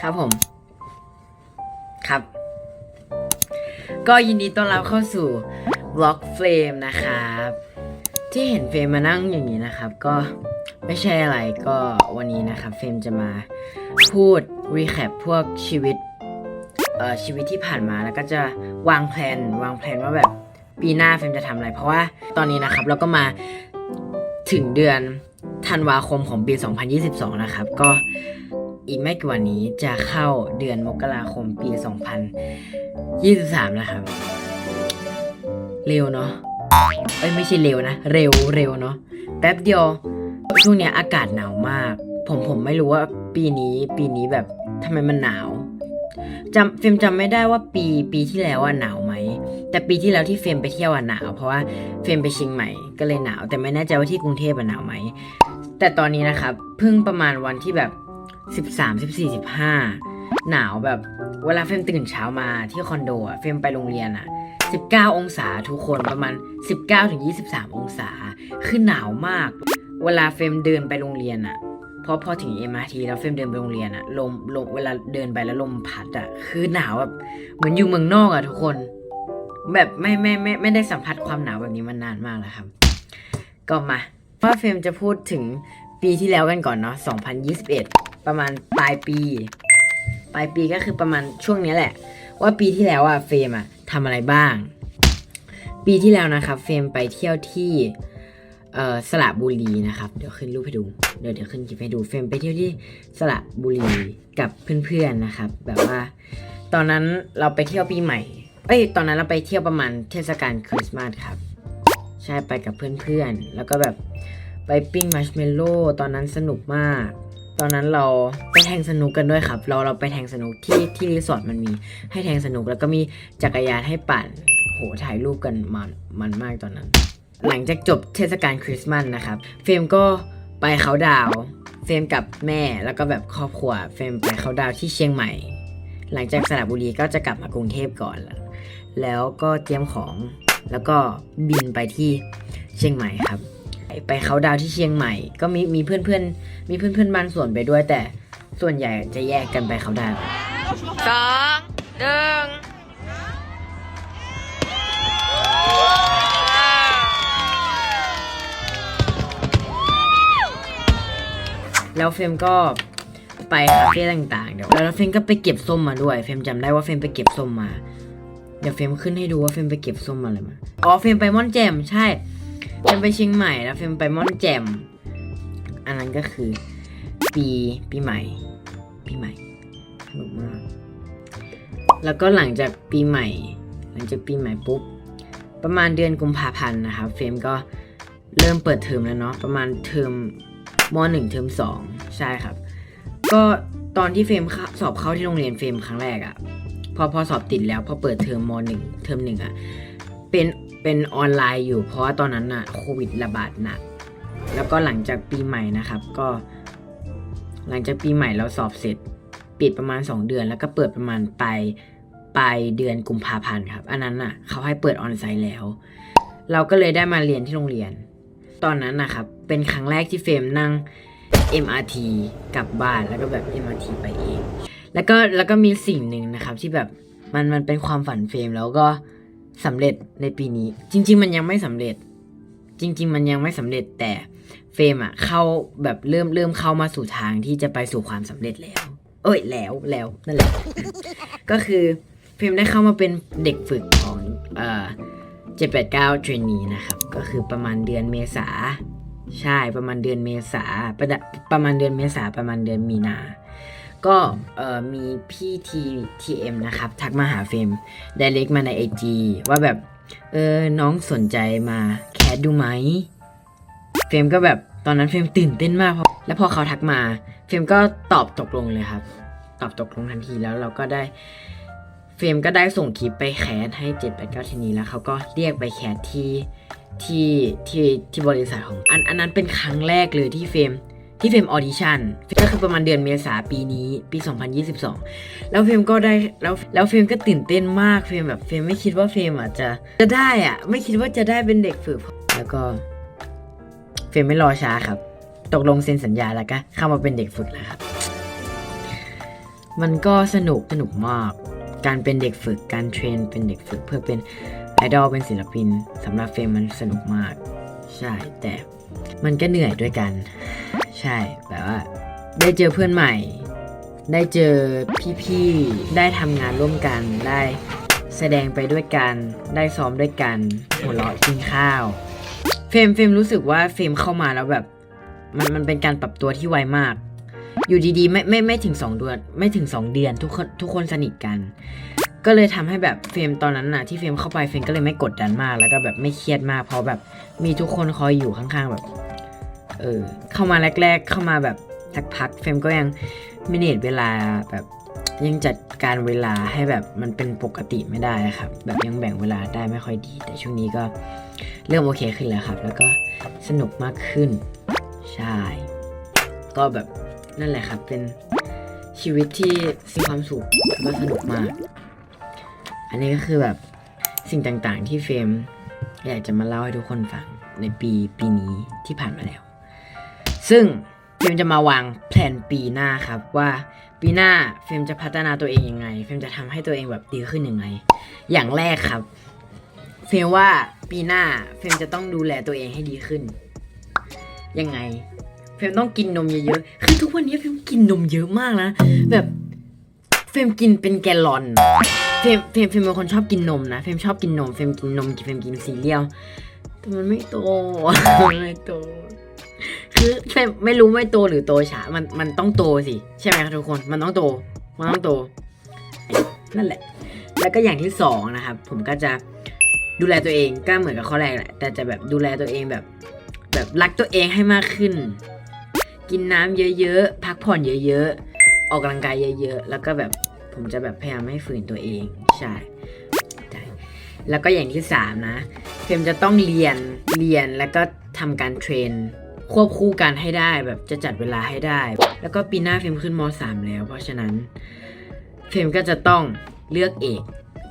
ครับผม ครับ ก็ยินดีต้อนรับเข้าสู่ Vlog Flame นะครับ ที่เห็นเฟรมมานั่งอย่างนี้นะครับ ก็ไม่ใช่อะไรก็วันนี้นะครับ เฟรมจะมาพูดรีแคปพวกชีวิตเอ่อชีวิตที่ผ่านมาแล้วก็จะวางแผนวางแผนว่าแบบปีหน้าเฟรมจะทำอะไร เพราะว่าตอนนี้นะครับเราก็มาถึงเดือน ธันวาคมของปี 2022 นะครับ ก็อีกไม่กี่วันนี้จะเข้าเดือนมกราคมปี 2023 นะครับ เร็วเนาะเอ้ยไม่ใช่เร็วนะ เร็วเร็วเนาะแป๊บเดียว ช่วงเนี้ยอากาศหนาวมาก ผมผมไม่รู้ว่าปีนี้ปีนี้แบบทำไมมันหนาวจำเฟรมจำไม่ได้ว่าปีปีที่แล้วอะหนาวไหม แต่ปีที่แล้วที่เฟรมไปเที่ยวอะหนาว เพราะว่าเฟรมไปเชียงใหม่ก็เลยหนาว แต่ไม่แน่ใจว่าที่กรุงเทพอะหนาวไหม แต่ตอนนี้นะครับเพิ่งประมาณวันที่แบบสิบสามสิบสี่สิบห้าหนาวแบบเวลาเฟรมตื่นเช้ามาที่คอนโดอะเฟรมไปโรงเรียนอะ 19 องศาทุกคนประมาณ 19ถึง23 องศา คือหนาวมาก เวลาเฟรมเดินไปโรงเรียนอะพอพอถึง MRT แล้วเฟรมเดินไปโรงเรียนอะลมลมเวลาเดินไปแล้วลมพัดอะคือหนาวแบบเหมือนอยู่เมืองนอกอะทุกคน แบบไม่ไม่ไม่ไม่ได้สัมผัสความหนาวแบบนี้มานานมากแล้วครับ ก็มาว่าเฟรมจะพูดถึงปีที่แล้วกันก่อนเนาะ 2021 ประมาณปลายปี ปลายปีก็คือประมาณช่วงนี้แหละ ว่าปีที่แล้วอะเฟรมอะทำอะไรบ้าง ปีที่แล้วนะครับ เฟรมไปเที่ยวที่เอ่อสระบุรีนะครับ เดี๋ยวขึ้นรูปให้ดู เดี๋ยวเดี๋ยวขึ้นคลิปให้ดู เฟรมไปเที่ยวที่สระบุรีกับเพื่อนๆนะครับ แบบว่า ตอนนั้นเราไปเที่ยวปีใหม่ เอ้ย ตอนนั้นเราไปเที่ยวประมาณเทศกาลคริสต์มาสครับ ใช่ไปกับเพื่อนๆ แล้วก็แบบไปปิ้งมัชเมลโล่ตอนนั้นสนุกมาก ตอนนั้นเราไปแทงสนุกกันด้วยครับ เราเราไปแทงสนุกที่ที่รีสอร์ทมันมี ให้แทงสนุกแล้วก็มีจักรยานให้ปั่น โหถ่ายรูปกันมันมันมากตอนนั้น หลังจากจบเทศกาลคริสต์มาสนะครับ เฟรมก็ไปเขาดาวเฟรมกับแม่แล้วก็แบบครอบครัว เฟรมไปเขาดาวที่เชียงใหม่ หลังจากสระบุรีก็จะกลับมากรุงเทพก่อนแล้ว ก็เตรียมของ แล้วก็บินไปที่เชียงใหม่ครับ ไปเขาน์ดาวน์ที่เชียงใหม่ ก็มีมีเพื่อนเพื่อนๆมีเพื่อนเพื่อนๆบางส่วนไปด้วย แต่ส่วนใหญ่จะแยกกันไปเขาน์ดาวน์สองหนึ่งแล้วเฟรมก็ไปคาเฟ่ต่างๆเดี๋ยวแล้วเฟรมก็ไปเก็บส้มมาด้วย เฟรมจำได้ว่าเฟรมไปเก็บส้มมา เดี๋ยวเฟรมขึ้นให้ดูว่าเฟรมไปเก็บส้มอะไรมา อ๋อเฟรมไปม่อนแจ่มใช่ เฟรมไปเชียงใหม่แล้วเฟรมไปม่อนแจ่ม อันนั้นก็คือ ปีปีใหม่ ปีใหม่สนุกมาก แล้วก็หลังจากปีใหม่ หลังจากปีใหม่ปุ๊บ ประมาณเดือนกุมภาพันธ์นะครับ เฟรมก็เริ่มเปิดเทอมแล้วเนาะ ประมาณเทอมมหนึ่งเทอมสองใช่ครับ ก็ตอนที่เฟรมสอบเข้าที่โรงเรียนเฟรมครั้งแรกอะ พอพอสอบติดแล้วพอเปิดเทอมมหนึ่งเทอมหนึ่งอะเป็นเป็นออนไลน์อยู่เพราะว่าตอนนั้นอะโควิดระบาดหนักแล้วก็หลังจากปีใหม่นะครับ ก็ หลังจากปีใหม่เราสอบเสร็จ ปิดประมาณ 2 เดือน แล้วก็เปิดประมาณปลายปลายเดือนกุมภาพันธ์ครับอันนั้นอะเขาให้เปิดออนไซต์แล้ว เราก็เลยได้มาเรียนที่โรงเรียน ตอนนั้นนะครับเป็นครั้งแรกที่เฟรมนั่ง MRT กลับบ้านแล้วก็แบบ MRT ไปเอง แล้วก็แล้วก็มีสิ่งหนึ่งนะครับที่แบบมันมันเป็นความฝันเฟรมแล้วก็สำเร็จในปีนี้ จริง ๆ มันยังไม่สำเร็จ จริง ๆ มันยังไม่สำเร็จแต่เฟรมอะเข้าแบบเริ่มเริ่มเข้ามาสู่ทางที่จะไปสู่ความสำเร็จแล้ว เอ้ยแล้วแล้วนั่นแหละ ก็คือเฟรมได้เข้ามาเป็นเด็กฝึกของเอ่อเจ็ดแปดเก้าเทรนนีนะครับ ก็คือประมาณเดือนเมษาใช่ประมาณเดือนเมษาประดะประมาณเดือนเมษาประมาณเดือนมีนา ก็มีพี่ทีทีเอ็มนะครับ ทักมาหาเฟมไดเรกมาในไอจีว่าแบบ เออ น้องสนใจมาแคสดูไหม เฟมก็แบบตอนนั้นเฟมตื่นเต้นมากเพราะแล้วพอเขาทักมา เฟมก็ตอบตกลงเลยครับ ตอบตกลงทันทีแล้วเราก็ได้ เฟมก็ได้ส่งคลิปไปแคสให้ 7 8 9ทีนี้แล้วเขาก็เรียกไปแคสที่ที่ที่ที่บริษัทของอันอันนั้นเป็นครั้งแรกเลยที่เฟม ที่เฟรมออดิชั่นก็คือประมาณเดือนเมษาปีนี้ปี 2022 แล้วเฟรมก็ได้แล้วแล้วเฟรมก็ตื่นเต้นมากเฟรมแบบเฟรมไม่คิดว่าเฟรมอะจะจะได้อะไม่คิดว่าจะได้เป็นเด็กฝึกแล้วก็เฟรมไม่รอช้าครับ ตกลงเซ็นสัญญาแล้วก็เข้ามาเป็นเด็กฝึกแล้วครับ มันก็สนุกสนุกมากการเป็นเด็กฝึกการเทรนเป็นเด็กฝึกเพื่อเป็นไอดอลเป็นศิลปินสำหรับเฟรมมันสนุกมาก ใช่แต่มันก็เหนื่อยด้วยกัน ใช่แบบว่า ได้เจอเพื่อนใหม่ ได้เจอพี่ๆได้ทำงานร่วมกัน ได้แสดงไปด้วยกัน ได้ซ้อมด้วยกันหัวเราะกินข้าว เฟรมเฟรมรู้สึกว่าเฟรมเข้ามาแล้วแบบ มันมันเป็นการปรับตัวที่ไวมาก อยู่ดีๆ ไม่ไม่ไม่ถึงสองเดือนไม่ถึงสองเดือนทุกคนทุกคนสนิทกัน ก็เลยทำให้แบบเฟรมตอนนั้นน่ะที่เฟรมเข้าไปเฟรมก็เลยไม่กดดันมาก แล้วก็แบบไม่เครียดมากเพราะแบบมีทุกคนคอยอยู่ข้างๆแบบ เออเข้ามาแรก ๆ เข้ามาแบบสักพักเฟรมก็ยังมินิทเวลาแบบยังจัดการเวลาให้แบบมันเป็นปกติไม่ได้ครับ แบบยังแบ่งเวลาได้ไม่ค่อยดี แต่ช่วงนี้ก็เริ่มโอเคขึ้นแล้วครับ แล้วก็สนุกมากขึ้น ใช่ ก็แบบนั่นแหละครับ เป็นชีวิตที่มีความสุขแล้วก็สนุกมาก อันนี้ก็คือแบบสิ่งต่างๆ ที่เฟรมอยากจะมาเล่าให้ทุกคนฟังในปีปีนี้ที่ผ่านมาแล้ว ซึ่งเฟรมจะมาวางแผนปีหน้าครับว่าปีหน้าเฟรมจะพัฒนาตัวเองยังไงเฟรมจะทำให้ตัวเองแบบดีขึ้นยังไง อย่างแรกครับเฟรมว่าปีหน้าเฟรมจะต้องดูแลตัวเองให้ดีขึ้น ยังไงเฟรมต้องกินนมเยอะๆคือทุกวันนี้เฟรมกินนมเยอะมากนะแบบเฟรมกินเป็นแกลลอนเฟมเฟมเฟมเป็นคนชอบกินนมนะเฟมชอบกินนมเฟมกินนมเฟมกินซีเรียลแต่มันไม่โตมันไม่โต คือเฟรมไม่รู้ไม่โตหรือโตช้ามันมันต้องโตสิใช่ไหมครับทุกคนมันต้องโตมันต้องโต นั่นแหละ แล้วก็อย่างที่สองนะครับผมก็จะดูแลตัวเองก็เหมือนกับข้อแรกแหละ แต่จะแบบดูแลตัวเองแบบ แบบรักตัวเองให้มากขึ้น กินน้ำเยอะๆพักผ่อนเยอะๆออกกำลังกายเยอะๆแล้วก็แบบผมจะแบบพยายามไม่ฝืนตัวเองใช่ใช่แล้วก็อย่างที่สามนะเฟรมจะต้องเรียนเรียนแล้วก็ทำการเทรน ควบคู่กันให้ได้แบบจะจัดเวลาให้ได้ แล้วก็ปีหน้าเฟรมขึ้นม .3 แล้ว เพราะฉะนั้นเฟรมก็จะต้องเลือกเอก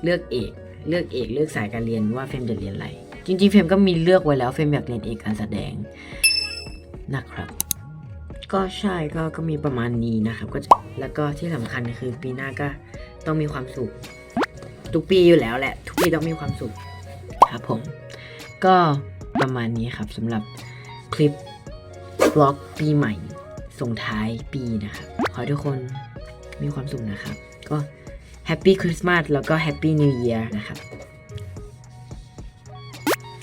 เลือกเอก เลือกเอก เลือกสายการเรียนว่าเฟรมจะเรียนอะไร จริงๆเฟรมก็มีเลือกไว้แล้วเฟรมอยากเรียนเอกการแสดงนะครับ ก็ใช่ก็ก็มีประมาณนี้นะครับ ก็จะแล้วก็ที่สำคัญคือปีหน้าก็ต้องมีความสุข ทุกปีอยู่แล้วแหละ ทุกปีต้องมีความสุขครับผม ก็ประมาณนี้ครับสำหรับคลิป บล็อกปีใหม่ส่งท้ายปีนะครับ ขอให้ทุกคนมีความสุขนะครับ ก็แฮปปี้คริสต์มาสแล้วก็แฮปปี้นิว e ย r นะครับ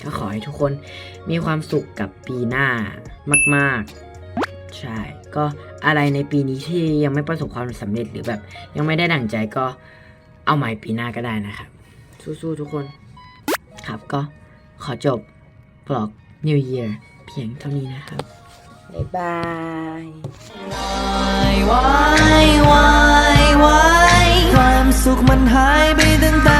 ก็ขอให้ทุกคนมีความสุขกับปีหน้ามาก ๆ ใช่ ก็อะไรในปีนี้ที่ยังไม่ประสบความสำเร็จหรือแบบ ยังไม่ได้ดั่งใจก็เอาใหม่ปีหน้าก็ได้นะครับ สู้ๆทุกคน ครับก็ขอจบบล็อก New Year เพียงเท่านี้นะครับ บ๊ายบายความสุขมันหายไปตั้งแต่